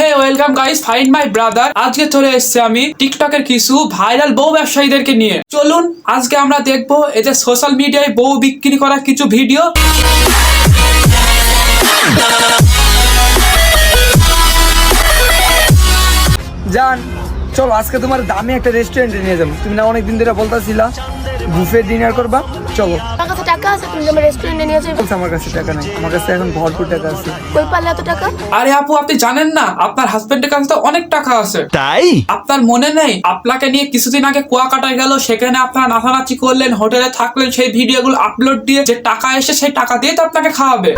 Hey welcome guys find my brother আজকে চলে এসেছি আমি টিকটকের কিছু ভাইরাল বউ ব্যবসায়ীদেরকে নিয়ে। চলুন, আজকে আমরা দেখব এই যে সোশ্যাল মিডিয়ায় বউ বিক্রি করা কিছু ভিডিও জান, চলো, আজকে তোমার দামি একটা রেস্টুরেন্টে নিয়ে যাব। তুমি না অনেকদিন ধরে বলতাছিলা বুফে ডিনার করবা? চলো। আছে তুমি আমার রেস্টুরেন্টে নিয়ে যাবে। আমার কাছে টাকা নাই। আমার কাছে এখন ভরপুর টাকা আছে। কই পারলে এত টাকা? আরে আপু আপনি জানেন না আপনার হাজবেন্ডের কাছে তো অনেক টাকা আছে। তাই? আপনার মনে নেই আপনাকে নিয়ে কিছুদিন আগে কুয়াকাটায় গেল সেখানে আপনারা নাচানাচি করলেন হোটেলে থাকলেন সেই ভিডিওগুলো আপলোড দিয়ে যে টাকা এসে সেই টাকা দিয়ে তো আপনাকে খাওয়াবে।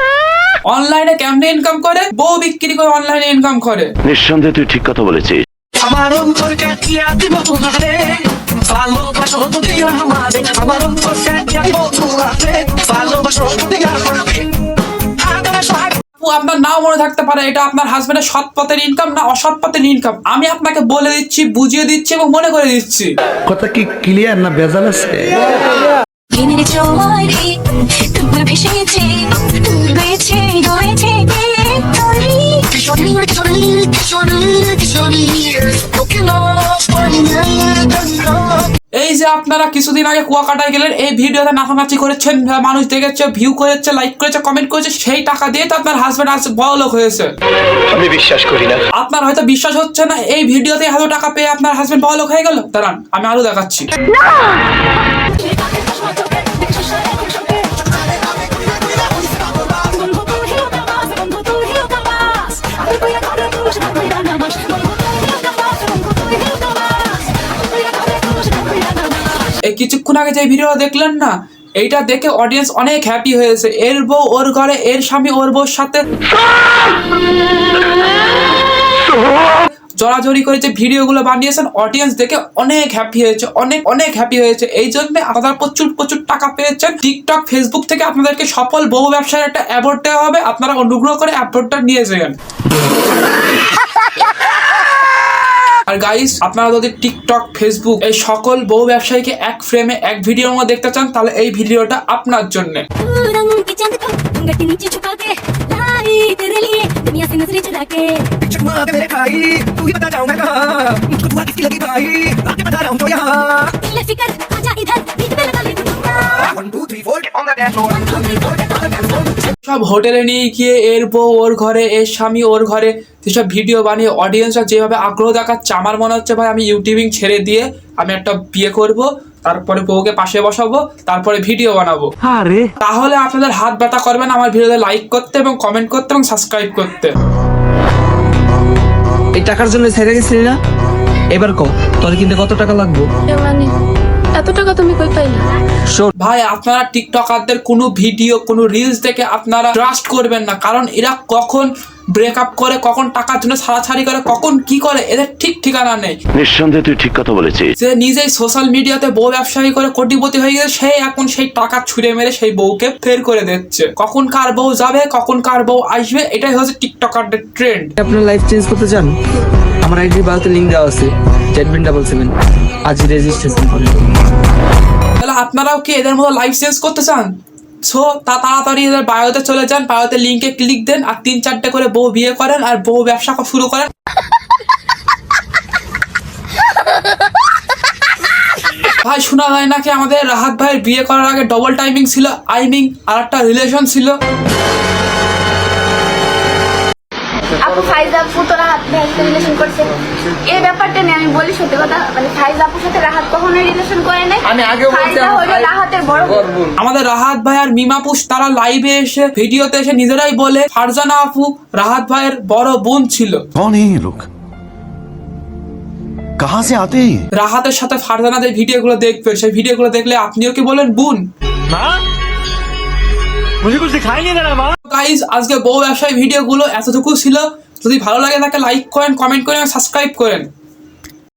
অনলাইনে কেমনে ইনকাম করে? বউ বিক্রি করে অনলাইনে ইনকাম করে। নিঃসন্দেহে তুই ঠিক কথা বলেছিস। আমার অন্তর কাটিয়া দিব তোমারে। ভালোবাসো তুমি আমারে আমার অন্তর কাটিয়া দিব তোমারে ভালোবাসো তুমি আমারে আপনার নাও মনে থাকতে পারে এটা আপনার হাজবেন্ডের সৎ পথের ইনকাম না অসৎ পথের ইনকাম আমি আপনাকে বলে দিচ্ছি বুঝিয়ে দিচ্ছি এবং মনে করে দিচ্ছি কথা কি ক্লিয়ার না ভেজাল আছে কিশোরী কিশোরী কিশোরী যে আপনারা কিছুদিন আগে কুয়াকাটায় গেলেন এই ভিডিওতে নাচানাচি করেছেন মানুষ দেখেছে ভিউ করেছে লাইক করেছে কমেন্ট করেছে সেই টাকা দিয়ে তো আপনার হাজবেন্ড আজ বড় লোক হয়েছে। আমি বিশ্বাস করি না। আপনার হয়তো বিশ্বাস হচ্ছে না এই ভিডিওতে এত টাকা পেয়ে আপনার হাজবেন্ড বড় লোক হয়ে গেল? দাঁড়ান আমি আরও দেখাচ্ছি। কিছুক্ষণ আগে যে ভিডিওটা দেখলেন না, এইটা দেখে অডিয়েন্স অনেক হ্যাপি হয়েছে। এর বউ ওর ঘরে, এর স্বামী ওর বউর সাথে জড়াজড়ি করে যে ভিডিওগুলো বানিয়েছেন অডিয়েন্স দেখে অনেক হ্যাপি হয়েছে, অনেক অনেক হ্যাপি হয়েছে। এই জন্য আপনারা প্রচুর প্রচুর টাকা পেয়েছেন। টিকটক ফেসবুক থেকে আপনাদেরকে সফল বহু ব্যবসার একটা অ্যাওয়ার্ড দেওয়া হবে। আপনারা অনুগ্রহ করে অ্যাওয়ার্ডটা নিয়ে যাবেন আর গাইস আপনারা যদি টিকটক ফেসবুক এই সকল বহু ব্যবসায়ীকে এক ফ্রেমে এক ভিডিওর মধ্যে দেখতে চান তাহলে এই ভিডিওটা আপনার জন্য। One, two, three, four, on the. One, two, three, four, সব হোটেলে নিয়ে গিয়ে এর বউ ওর ঘরে এর স্বামী ওর ঘরে যেসব ভিডিও বানিয়ে অডিয়েন্সরা যেভাবে আগ্রহ দেখাচ্ছে আমার মনে হচ্ছে ভাই আমি ইউটিউবিং ছেড়ে দিয়ে আমি একটা বিয়ে করব তারপরে বউকে পাশে বসাবো তারপরে ভিডিও বানাবো। তাহলে আপনাদের হাত ব্যথা করবেন আমার ভিডিওতে লাইক করতে এবং কমেন্ট করতে এবং সাবস্ক্রাইব করতে। এই টাকার জন্য ছেড়ে গেছিলি না? এবার কম তোর কিনতে কত টাকা লাগবে? এত টাকা তুমি কই পাইলে? শোন। ভাই আপনারা টিকটকারদের কোনো ভিডিও কোনো রিলস দেখে আপনারা ট্রাস্ট করবেন না। কারণ এরা কখন ব্রেকআপ করে কখন টাকার জন্য ছাড়াছাড়ি করে কখন কি করে এদের ঠিক ঠিকানা নেই। নিঃসন্দেহে তুই ঠিক কথা বলেছিস। সে নিজেই সোশ্যাল মিডিয়াতে বউ ব্যবসায়ী করে কোটিপতি হয়ে গেছে সে এখন সেই টাকা ছুঁড়ে মেরে সেই বউকে ফের করে দিচ্ছে। কখন কার বউ যাবে কখন কার বউ আসবে এটাই হচ্ছে টিকটকারদের ট্রেন্ড আপনার লাইফ চেঞ্জ করতে চান? আমার আইডি বায়োতে লিঙ্ক দেওয়া আছে। জেডবিন ডাবল সেভেন আজই রেজিস্ট্রেশন করুন তাহলে আপনারাও কি এদের মতো লাইফ চেঞ্জ করতে চান? সো তা তাড়াতাড়ি এদের বায়োতে চলে যান বায়োতে লিঙ্কে ক্লিক দেন, আর তিন চারটে করে বউ বিয়ে করেন, আর বউ ব্যবসা শুরু করেন। ভাই, শোনা যায় নাকি আমাদের রাহাত ভাইয়ের বিয়ে করার আগে ডবল টাইমিং ছিল আইমিং আর একটা রিলেশন ছিল? ফাইজ তো রাহাত রিলেশন করছে। এই ব্যাপারটা নিয়ে আমি বলি সত্যি কথা মানে ফাইজ আপুর সাথে রাহাত কখনো রিলেশন করে নাই। আমি আগে বলছি রাহাতের বড় আমাদের রাহাত ভাই আর মিমাপুষ তারা লাইভে এসে ভিডিওতে এসে নিজেরাই বলে ফারজানা আপু রাহাত ভাইয়ের বড় বোন ছিল। অনেক লোক কাহা সে আতে রাহাতের সাথে ফারজানাদের ভিডিওগুলো দেখবে সেই ভিডিওগুলো দেখলে আপনিও কি বলেন বোন? না। গাইজ আজকে বউ ব্যবসায়ী ভিডিওগুলো এতটুকু ছিল। যদি ভালো লাগে তাকে লাইক করেন কমেন্ট করেন সাবস্ক্রাইব করেন।